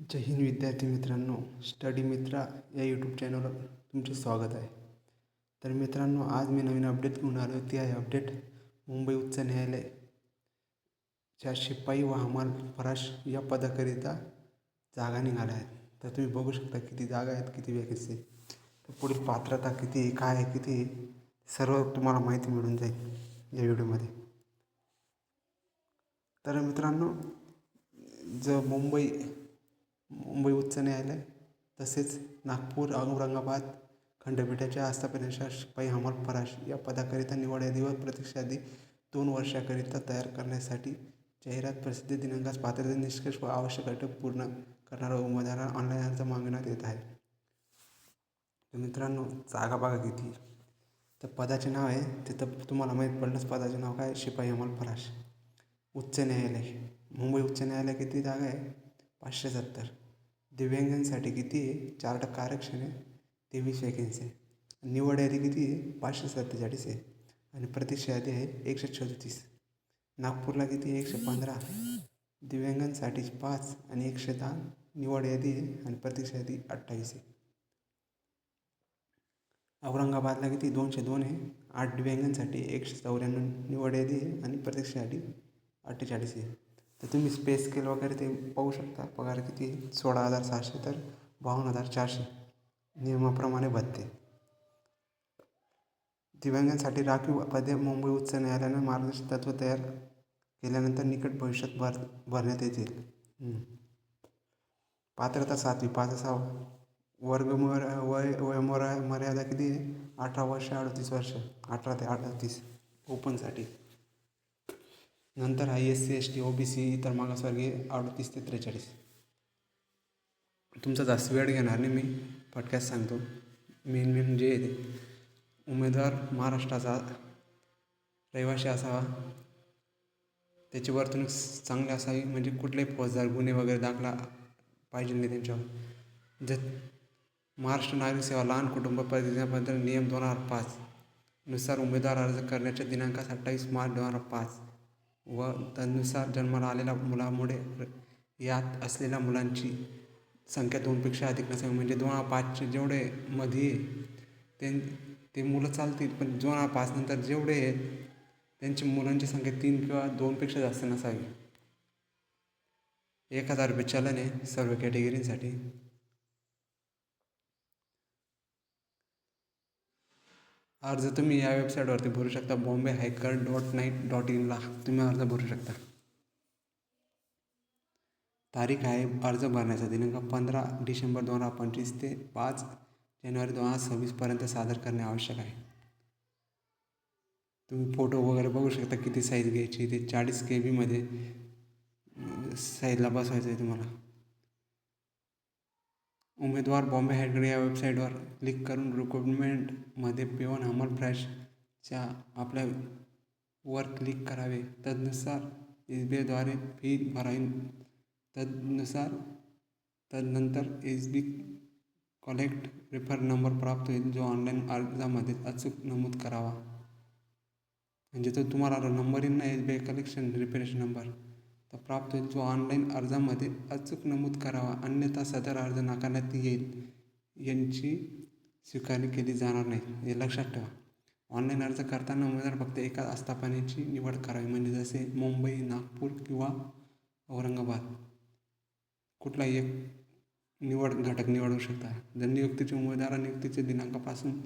जय हिंद विद्यार्थी मित्रांनो स्टडी मित्रा या यूट्यूब चॅनलवर तुमचे स्वागत आहे. तर मित्रांनो आज मी नवीन अपडेट घेऊन आलो ती आहे अपडेट मुंबई उच्च न्यायालय च्या शिपाई व हमाल फराश या पदाकरिता जागा निघाल्या आहेत. तर तुम्ही बघू शकता किती जागा आहेत किती वॅकेन्सी तर पुढील पात्रता किती आहे काय आहे किती सर्व तुम्हाला माहिती मिळून जाईल या व्हिडिओमध्ये तर मित्रांनो ज मुंबई मुंबई उच्च न्यायालय तसेच नागपूर औरंगाबाद खंडपीठाच्या आस्थापनेच्या शिपाई हमाल फराश या पदाकरिता निवड यादीवर प्रतीक्षायादी दोन वर्षाकरिता तयार करण्यासाठी जाहिरात प्रसिद्धी दिनांकास पात्रता निष्कर्ष व आवश्यक अट पूर्ण करणारा उमेदवारांना ऑनलाईन अर्ज मागण्यात येत आहे. तर मित्रांनो जागा बघा किती. तर पदाचे नाव आहे तिथं तुम्हाला माहीत पडलंच पदाचे नाव काय? शिपाई अमल फराश. उच्च न्यायालय. मुंबई उच्च न्यायालय किती जागा आहे? पाचशे सत्तर. दिव्यांगांसाठी किती आहे? चार टक्का आरक्षण आहे. तेवीस वॅकेन्सी आहे. निवड यादी किती आहे? पाचशे सत्तेचाळीस आहे. आणि प्रतीक्षा यादी आहे एकशे सदतीस नागपूरला किती आहे? एकशे पंधरा. दिव्यांगांसाठी पाच आणि एकशे दहा. निवड यादी आहे आणि प्रतीक्षा यादी अठ्ठावीस आहे. औरंगाबादला किती? दोनशे दोन आहे. आठ दिव्यांगांसाठी एकशे चौऱ्याण्णव निवड यादी आहे आणि प्रतीक्षा यादी अठ्ठेचाळीस आहे. तर तुम्ही स्पेस स्केल वगैरे ते पाहू शकता. पगार किती सोळा हजार सहाशे तर बावन्न हजार चारशे. नियमाप्रमाणे भत्ते. दिव्यांगांसाठी राखीव पदे मुंबई उच्च न्यायालयानं मार्गदर्शक तत्त्व तयार केल्यानंतर निकट भविष्यात भर भरण्यात येतील. पात्रता सातवी पाच सहा वर्ग मर वय वयमर मर्यादा किती आहे? अठरा वर्ष अडतीस वर्ष. अठरा ते अडतीस. ओपनसाठी नंतर आहे S C S T O B C इतर मागासवर्गीय अडतीस ते त्रेचाळीस. तुमचा जास्त वेळ घेणार नाही मी पटक्यात सांगतो. मेन मेन जे आहे उमेदवार महाराष्ट्राचा रहिवासी असावा. त्याची वर्तणूक चांगली असावी म्हणजे कुठलेही फौजदार गुन्हे वगैरे दाखला पाहिजे नाही त्यांच्यावर. ज महाराष्ट्र नागरिक सेवा लहान कुटुंब प्रतिनिधीबद्दल नियम दोन हजार पाच नुसार उमेदवार अर्ज करण्याच्या दिनांकास अठ्ठावीस मार्च दोन हजार पाच. व तदनुसार जन्माला आलेल्या मुलामुळे यात असलेल्या मुलांची संख्या दोनपेक्षा अधिक नसावी. म्हणजे दोन पाचचे जेवढे मध्ये ते ते मुलं चालतील पण दोन पाच नंतर जेवढे आहेत त्यांची मुलांची संख्या तीन किंवा दोनपेक्षा जास्त नसावी. एक हजार रुपये चलन आहे सर्व कॅटेगरींसाठी अर्ज तुम्ही या वेबसाईटवरती भरू शकता. Bombay high court dot nic dot इनला तुम्ही अर्ज भरू शकता. तारीख आहे अर्ज भरण्याचा दिनांक पंधरा डिसेंबर दोन हजार पंचवीस ते पाच जानेवारी दोन हजार सव्वीसपर्यंत सादर करणे आवश्यक आहे. तुम्ही फोटो वगैरे बघू शकता किती साईज घ्यायची ते. चाळीस के बीमध्ये साईजला बसवायचं आहे तुम्हाला. उमेदवार बॉम्बे हायकर या वेबसाईटवर क्लिक करून रिक्रुटमेंटमध्ये पेवन हमल फ्रॅशच्या आपल्या वर क्लिक करावे. तदनुसार एस बी आयद्वारे फी भरावी. तदनुसार तदनंतर S B collect refer number प्राप्त होईल जो ऑनलाईन अर्जामध्ये अचूक नमूद करावा. म्हणजे तो तुम्हाला नंबर येईल ना S B I collection reference number. तर प्राप्त होईल जो ऑनलाईन अर्जामध्ये अचूक नमूद करावा अन्यथा सदर अर्ज नाकारण्यात येईल. यांची स्वीकारणी केली जाणार नाही. हे लक्षात ठेवा. ऑनलाईन अर्ज करताना उमेदवार फक्त एका आस्थापनेची निवड करावी. म्हणजे जसे मुंबई नागपूर किंवा औरंगाबाद. कुठलाही एक निवड घटक निवडू शकता. जर नियुक्तीचे उमेदवार नियुक्तीच्या दिनांकापासून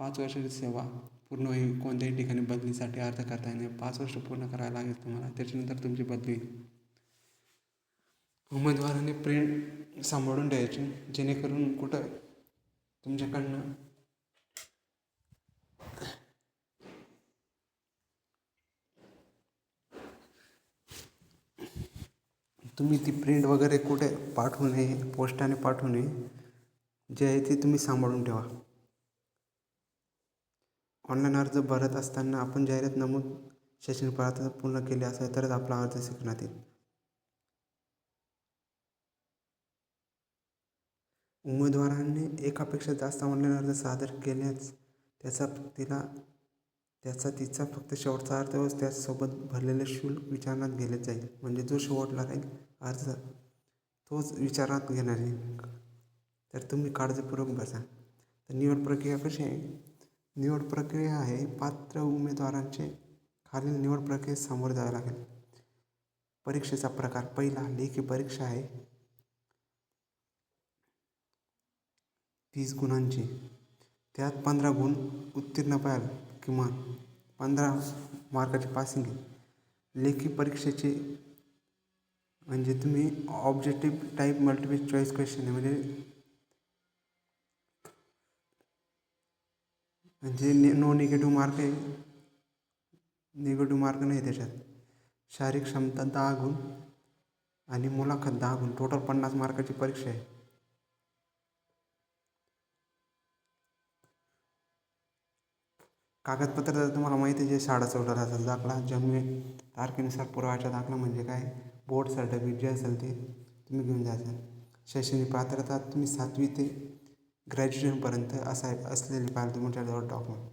पाच वर्षाची सेवा पूर्ण होईल कोणत्याही ठिकाणी बदलीसाठी अर्ज करता येणे पाच वर्ष पूर्ण करायला लागेल तुम्हाला. त्याच्यानंतर तुमची बदली. उमेदवाराने प्रिंट सांभाळून द्यायची जेणेकरून कुठं तुमच्याकडनं तुम्ही ती प्रिंट वगैरे कुठे पाठवू नये पोस्टाने पाठवू नये जे आहे ते तुम्ही सांभाळून ठेवा. ऑनलाईन अर्ज भरत असताना आपण जाहिरात नमूद शैक्षणिक पात्रता पूर्ण केली असेल तरच आपला अर्ज स्वीकारण्यात येईल. उमेदवारांनी एकापेक्षा जास्त ऑनलाईन अर्ज सादर केल्यास त्याचा तिला त्याचा तिचा फक्त शेवटचा अर्थ व त्यासोबत भरलेले शुल्क विचारण्यात गेले जाईल. म्हणजे जो शेवटला राहील अर्ज तोच विचारात घेणार आहे. तर तुम्ही काळजीपूर्वक बसा. तर निवड प्रक्रिया कशी आहे? निवड प्रक्रिया आहे. पात्र उमेदवारांचे खालील निवड प्रक्रियेत सामोरे जावे लागेल. परीक्षेचा प्रकार. पहिला लेखी परीक्षा आहे. तीस गुणांची. त्यात पंधरा गुण उत्तीर्ण पाहिजे किमान पंधरा मार्काची पासिंग आहे. लेखी परीक्षेचे म्हणजे तुम्ही objective type multiple choice question आहे. म्हणजे म्हणजे ने नो निगेटिव्ह मार्क आहे. निगेटिव्ह मार्क नाही त्याच्यात. शारीरिक क्षमता दहा गुण आणि मुलाखत दहा गुण. टोटल पन्नास मार्काची परीक्षा आहे. कागदपत्र तर तुम्हाला माहिती आहे जे शाळा चौदाचा दाखला जन्मे तारखेनुसार पुरावाच्या दाखला म्हणजे काय? बोर्ड सर्टिफिकेट जे असेल ते तुम्ही घेऊन जायचं शैक्षणिक पात्रता तुम्ही सातवी ते ग्रॅज्युएशनपर्यंत असाय असलेली पाहिजे तुमच्याजवळ डॉक्युमेंट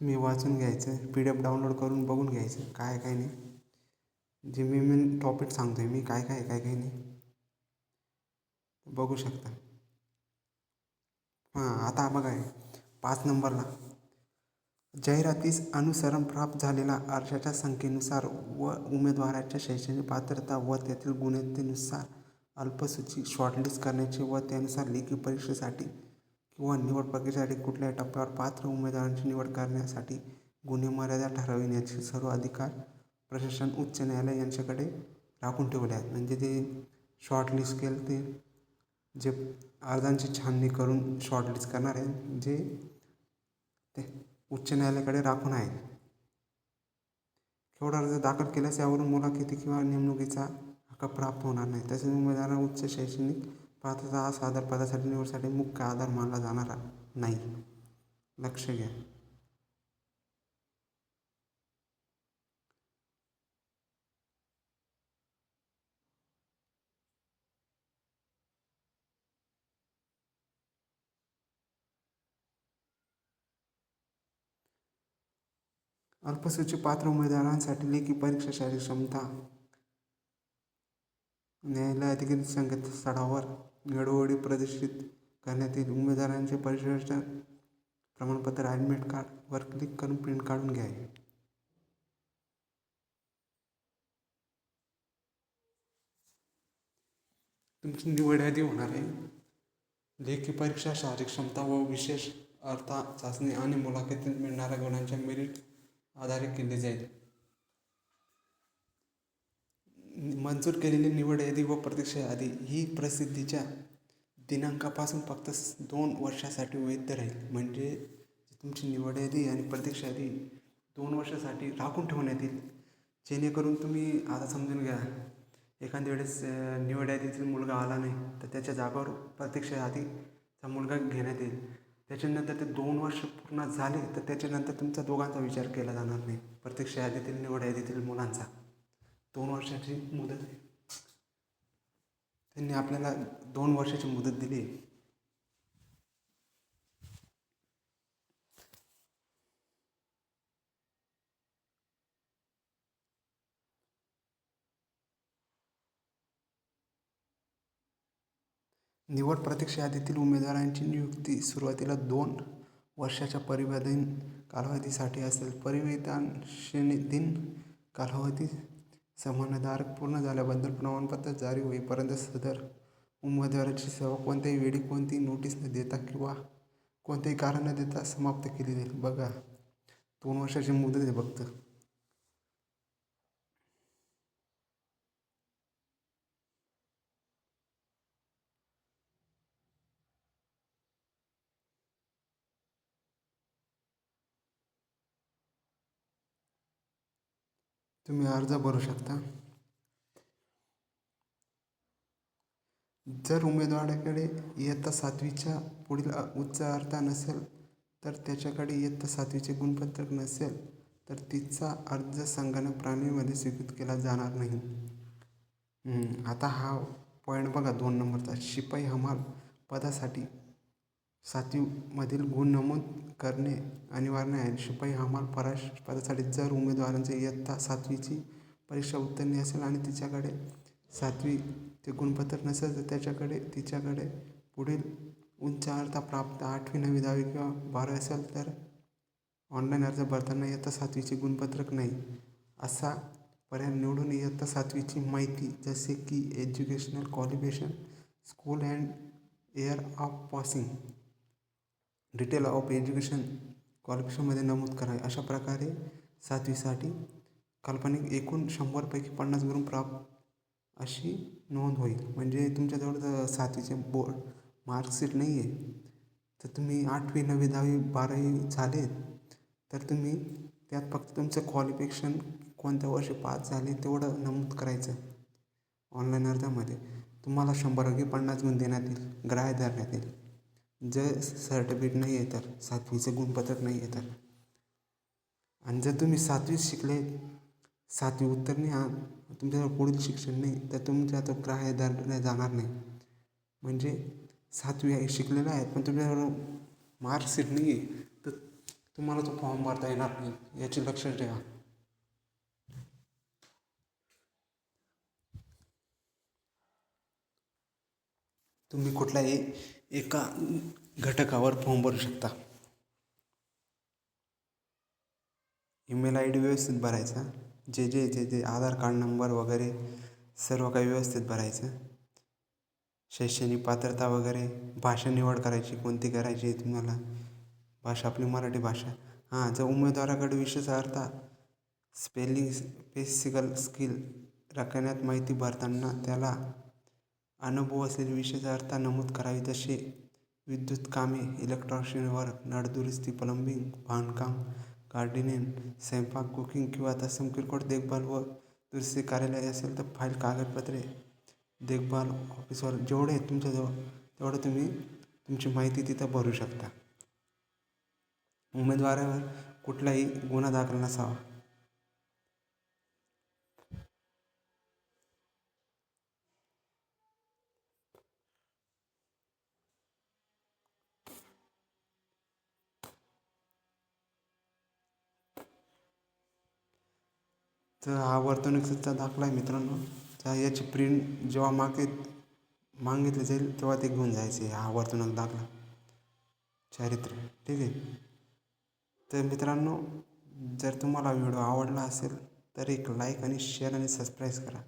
तुम्ही वाचून घ्यायचं पी डी एफ डाउनलोड करून बघून घ्यायचं काय काय नाही. जे मी मेन टॉपिक सांगतो आहे मी काय काय काय काय नाही. बघू शकता. हां आता बघा पाच नंबरला. जाहिरातीस अनुसरण प्राप्त झालेला अर्जाच्या संख्येनुसार व उमेदवाराच्या शैक्षणिक पात्रता व त्यातील गुणवत्तेनुसार अल्पसूची शॉर्टलिस्ट करण्याचे व त्यानुसार लेखी परीक्षेसाठी किंवा निवड प्रक्रियेसाठी कुठल्याही टप्प्यावर पात्र उमेदवारांची निवड करण्यासाठी गुन्हे मर्यादा ठरविण्याचे सर्व अधिकार प्रशासन उच्च न्यायालय यांच्याकडे राखून ठेवले आहेत. म्हणजे ते शॉर्टलिस्ट केलं ते जे अर्जांची छाननी करून शॉर्टलिस्ट करणार आहे जे ते उच्च न्यायालयाकडे राखून आहे खेवड अर्ज दाखल केल्यास यावरून मुलाखती किंवा नेमणुकीचा हक्क प्राप्त होणार नाही. तसेच उमेदवारांना उच्च शैक्षणिक पात्रता हा सादर पदासाठी निवडसाठी मुख्य आधार मानला जाणार नाही. लक्ष घ्या. अल्पसूची पात्र उमेदवारांसाठी लेखी परीक्षा शारीरिक क्षमता. न्यायालय अधिकृत संकेतस्थळावर वेळोवेळी प्रदर्शित करण्यात येईल उमेदवारांचे परीक्षेचे प्रमाणपत्र ॲडमिट कार्डवर क्लिक करून प्रिंट काढून घ्यावे तुमची निवड यादी होणार आहे. लेखी परीक्षा शारीरिक क्षमता व विशेष अर्था चाचणी आणि मुलाखतीत मिळणाऱ्या गुणांच्या मेरिट आधारे केली जाईल. मंजूर केलेली निवड यादी व प्रतीक्षा यादी ही प्रसिद्धीच्या दिनांकापासून फक्त दोन वर्षासाठी वैध राहील. म्हणजे तुमची निवड यादी आणि प्रतीक्षा यादी दोन वर्षासाठी राखून ठेवण्यात येईल. जेणेकरून तुम्ही आता समजून घ्या एखाद्या वेळेस निवड यादीतील मुलगा आला नाही तर त्याच्या जागावर प्रतीक्षा यादीचा मुलगा घेण्यात येईल. त्याच्यानंतर ते दोन वर्ष पूर्ण झाले तर त्याच्यानंतर तुमचा दोघांचा विचार केला जाणार नाही. प्रत्यक्ष यादीतील निवड यादीतील मुलांचा. दोन वर्षाची मुदत आहे. त्यांनी आपल्याला दोन वर्षाची मुदत दिली निवड प्रतीक्षा यादीतील उमेदवारांची नियुक्ती सुरुवातीला दोन वर्षाच्या परिवेदन कालावधीसाठी असेल. परिवेदन दिन कालावधी समानधारक पूर्ण झाल्याबद्दल प्रमाणपत्र जारी होईपर्यंत सदर उमेदवाराची सेवा कोणत्याही वेळी कोणतीही नोटीस न देता किंवा कोणतेही कारण न देता समाप्त केली जाईल. बघा दोन वर्षाची मुदत आहे फक्त. तुम्ही अर्ज भरू शकता. जर उमेदवाराकडे इयत्ता सातवीच्या पुढील उच्च अर्थ नसेल तर त्याच्याकडे इयत्ता सातवीचे गुणपत्रक नसेल तर तिचा अर्ज संगणक प्रणालीमध्ये स्वीकृत केला जाणार नाही. आता हा पॉईंट बघा दोन नंबरचा. शिपाई हमाल पदासाठी सातवीमधील गुण नमूद करणे अनिवार्य आहे. शिपाई हमाल फराश पदासाठी जर उमेदवारांची इयत्ता सातवीची परीक्षा उत्तीर्ण असेल आणि तिच्याकडे सातवी ते गुणपत्र नसेल तर त्याच्याकडे तिच्याकडे पुढील उच्चार्हता प्राप्त आठवी नववी दहावी किंवा बारावी असेल तर ऑनलाईन अर्ज भरताना इयत्ता सातवीचे गुणपत्रक नाही. असा पर्याय निवडून इयत्ता सातवीची माहिती जसे की educational qualification school and year of passing detail of education क्वालिफिकेशनमध्ये नमूद करावे. अशा प्रकारे सातवीसाठी काल्पनिक एकूण शंभरपैकी पन्नास गुण प्राप्त अशी नोंद होईल. म्हणजे तुमच्याजवळ जर सातवीचे बोर्ड मार्कशीट नाही आहे तर तुम्ही आठवी नववी दहावी बारावी झाले तर तुम्ही त्यात फक्त तुमचं क्वालिफिकेशन कोणत्या वर्षी पास झाले तेवढं नमूद करायचं ऑनलाईन अर्जामध्ये. तुम्हाला शंभर शंभरपैकी पन्नास गुण देण्यात येईल ग्राह्य धरण्यात येईल. जर सर्टिफिकेट नाही आहे तर सातवीचं गुणपत्रक नाही आहे तर. आणि जर तुम्ही सातवीत शिकले सातवी उत्तरणी आहात तुमच्याजवळ पुढील शिक्षण नाही तर तुमच्या तो ग्राह्य धरल्या जाणार नाही. म्हणजे सातवी आहे शिकलेलं आहे पण तुमच्याजवळ मार्कशीट नाही आहे तर तुम्हाला तो फॉर्म भरता येणार नाही याची लक्षात ठेवा. तुम्ही कुठलाही एका घटकावर फॉर्म भरू शकता. ईमेल आय डी व्यवस्थित भरायचा. जे जे जे जे आधार कार्ड नंबर वगैरे सर्व काही व्यवस्थित भरायचं. शैक्षणिक पात्रता वगैरे भाषा निवड करायची कोणती करायची आहे तुम्हाला? भाषा आपली मराठी भाषा. हां जर उमेदवाराकडे विशेष अर्थ स्पेलिंग बेसिकल स्किल राखण्यात माहिती भरताना त्याला अनुभव असलेले विषयाचा अर्थ नमूद करावी जसे विद्युत कामे इलेक्ट्रॉशियन वर्क नळदुरुस्ती प्लंबिंग बांधकाम गार्डनिंग स्वयंपाक कुकिंग किंवा तत्सम किरकोळ देखभाल व दुरुस्ती कार्यालय असेल तर फाईल कागदपत्रे देखभाल ऑफिसवर जेवढे तुमच्याजवळ तेवढं तुम्ही तुमची माहिती तिथं भरू शकता. उमेदवारावर कुठलाही गुन्हा दाखल नसावा. तर हा वर्तणुकीचा दाखला आहे मित्रांनो. तर याची प्रिंट जेव्हा मागे मागितली जाईल तेव्हा ते घेऊन जायचे. हा वर्तणूक दाखला. चारित्र्य. ठीक आहे? तर मित्रांनो जर तुम्हाला व्हिडिओ आवडला असेल तर एक लाईक आणि शेअर आणि सबस्क्राईब करा.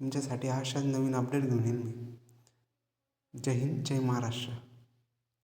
तुमच्यासाठी अशाच नवीन अपडेट घेऊन येईल मी. जय हिंद जय महाराष्ट्र.